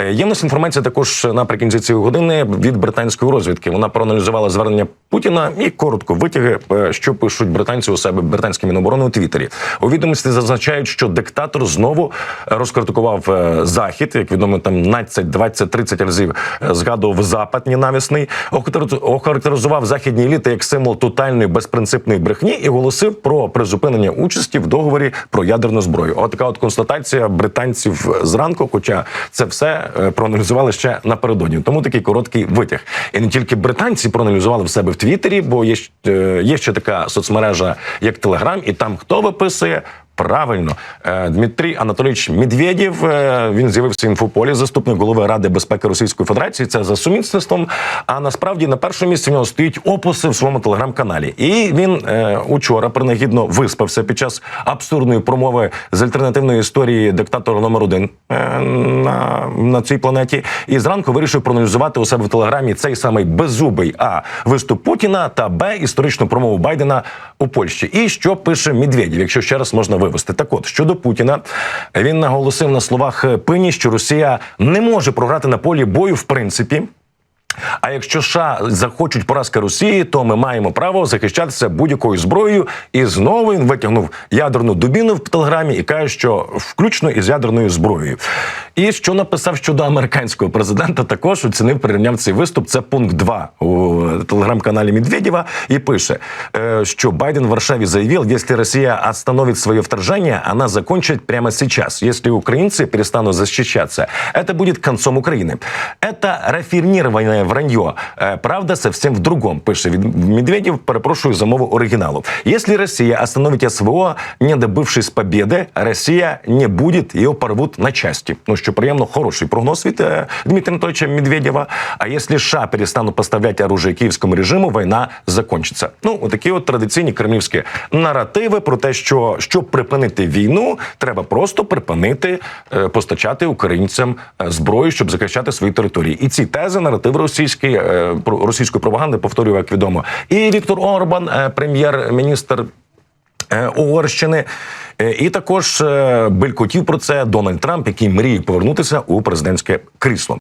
Е, Є в нас інформація також наприкінці цієї години від британської розвідки. Вона проаналізувала звернення Путіна і коротко витяги, е, що пишуть британці у себе британські міноборони у Твіттері. У відомості зазначають, що диктатор знову розкритикував е, захід, як відомо, там 19, 20, 30 разів е, згадував запад ненависний, охарактеризу- охарактеризував західні еліти як символ тотальної безпринципної брехні і оголосив про призупинення участі в договорі про ядерну зброю. От така от констатація британців зранку, хоча це все проаналізували ще напередодні. Тому такий короткий витяг. І не тільки британці проаналізували в себе в Твіттері, бо є, е, є ще така соцмережа, як Телеграм, і там хто виписує. Правильно, Е, Дмитрій Анатолійович Медведєв. е, Він з'явився в інфополі, заступник голови Ради безпеки Російської Федерації. Це за сумісництвом. А насправді на першому місці в нього стоїть описи в своєму телеграм-каналі. І він е, учора принагідно виспався під час абсурдної промови з альтернативної історії диктатора номер один на, на цій планеті. І зранку вирішив проаналізувати у себе в телеграмі цей самий беззубий а виступ Путіна та Б історичну промову Байдена у Польщі. І що пише Медведєв, якщо ще раз можна вивести. Так от щодо Путіна, він наголосив на словах Пині, що Росія не може програти на полі бою в принципі. А якщо США захочуть поразки Росії, то ми маємо право захищатися будь-якою зброєю. І знову він витягнув ядерну дубіну в телеграмі і каже, що включно із ядерною зброєю. І що написав щодо американського президента, також оцінив прирівняв цей виступ. Це пункт 2 у телеграм-каналі Медведєва. І пише, е, що Байден в Варшаві заявил, если Россия остановит свое вторжение, она закончит прямо сейчас. Если украинцы перестанут защищаться, это будет концом Украины. Это рафинированное вранье. Э, Правда совсем в другом, пише від Медведєв, перепрошую за мову оригіналу. Если Россия остановит СВО, не добившись победы, Россия не будет, ее порвут на части. Ну, що приємно, хороший прогноз від е, Дмитрия Анатольевича Медведєва. А если США перестанут поставлять оружие київському режиму, війна закончиться. Ну, отакі от традиційні кремлівські наративи про те, що щоб припинити війну, треба просто припинити е, постачати українцям е, зброю, щоб захищати свої території. І ці тези, наративи російські е, про- російської пропаганди, повторюю, як відомо. І Віктор Орбан, е, прем'єр-міністр е, Угорщини. Е, І також е, белькотів про це Дональд Трамп, який мріє повернутися у президентське крісло.